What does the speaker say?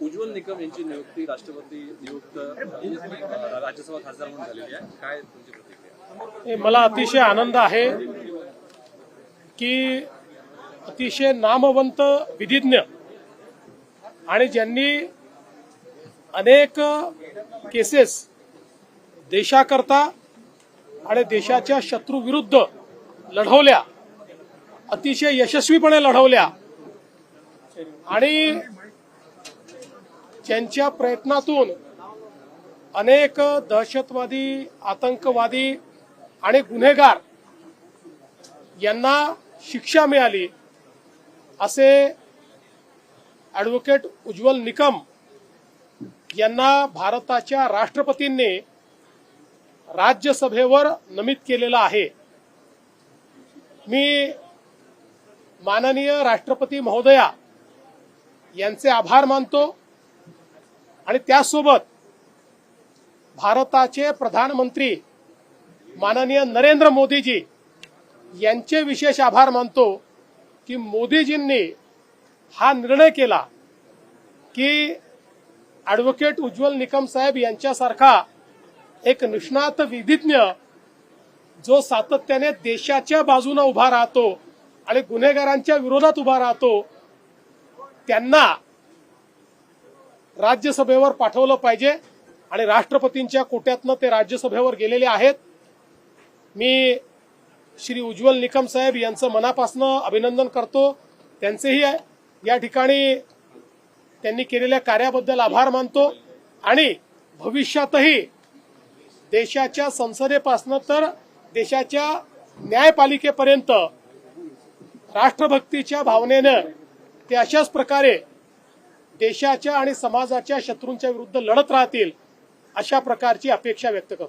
उज्ज्वल निकम यांची नियुक्ती राष्ट्रपती नियुक्त राज्यसभा खासदार म्हणून झालेली आहे. काय तुमची प्रतिक्रिया? मला अतिशय आनंद आहे की अतिशय नामवंत विधिज्ञ आणि ज्यांनी अनेक केसेस देशाकरता आणि देशाच्या शत्रूविरुद्ध लढवल्या अतिशय यशस्वीपणे लढवल्या आणि ज्यांच्या प्रयत्नातून अनेक दहशतवादी आतंकवादी आणि गुन्हेगार यांना शिक्षा मिळाली असे ॲडव्होकेट उज्ज्वल निकम यांना भारताच्या राष्ट्रपतींनी राज्यसभेवर नमित केलेलं आहे. मी माननीय राष्ट्रपती महोदया यांचे आभार मानतो. आणि त्याचसोबत भारताचे प्रधानमंत्री माननीय नरेंद्र मोदीजी यांचे विशेष आभार मानतो की मोदीजींनी हा निर्णय केला की ॲडव्होकेट उज्ज्वल निकम साहेब यांच्यासारखा एक निष्णात विधिज्ञ जो सातत्याने देशाच्या बाजूने उभा राहतो आणि गुन्हेगारांच्या विरोधात उभा राहतो त्यांना राज्यसभेवर पाठवलं पाहिजे आणि राष्ट्रपतींच्या कोट्यातनं ते राज्यसभेवर गेलेले आहेत. मी श्री उज्ज्वल निकम साहेब यांचं मनापासनं अभिनंदन करतो. त्यांचेही या ठिकाणी त्यांनी केलेल्या कार्याबद्दल आभार मानतो. आणि भविष्यातही देशाच्या संसदेपासनं तर देशाच्या न्यायपालिकेपर्यंत राष्ट्रभक्तीच्या भावनेनं ते अशाच प्रकारे देशाच्या आणि समाजाच्या शत्रूंच्या विरुद्ध लढत राहतील अशा प्रकारची अपेक्षा व्यक्त करतो.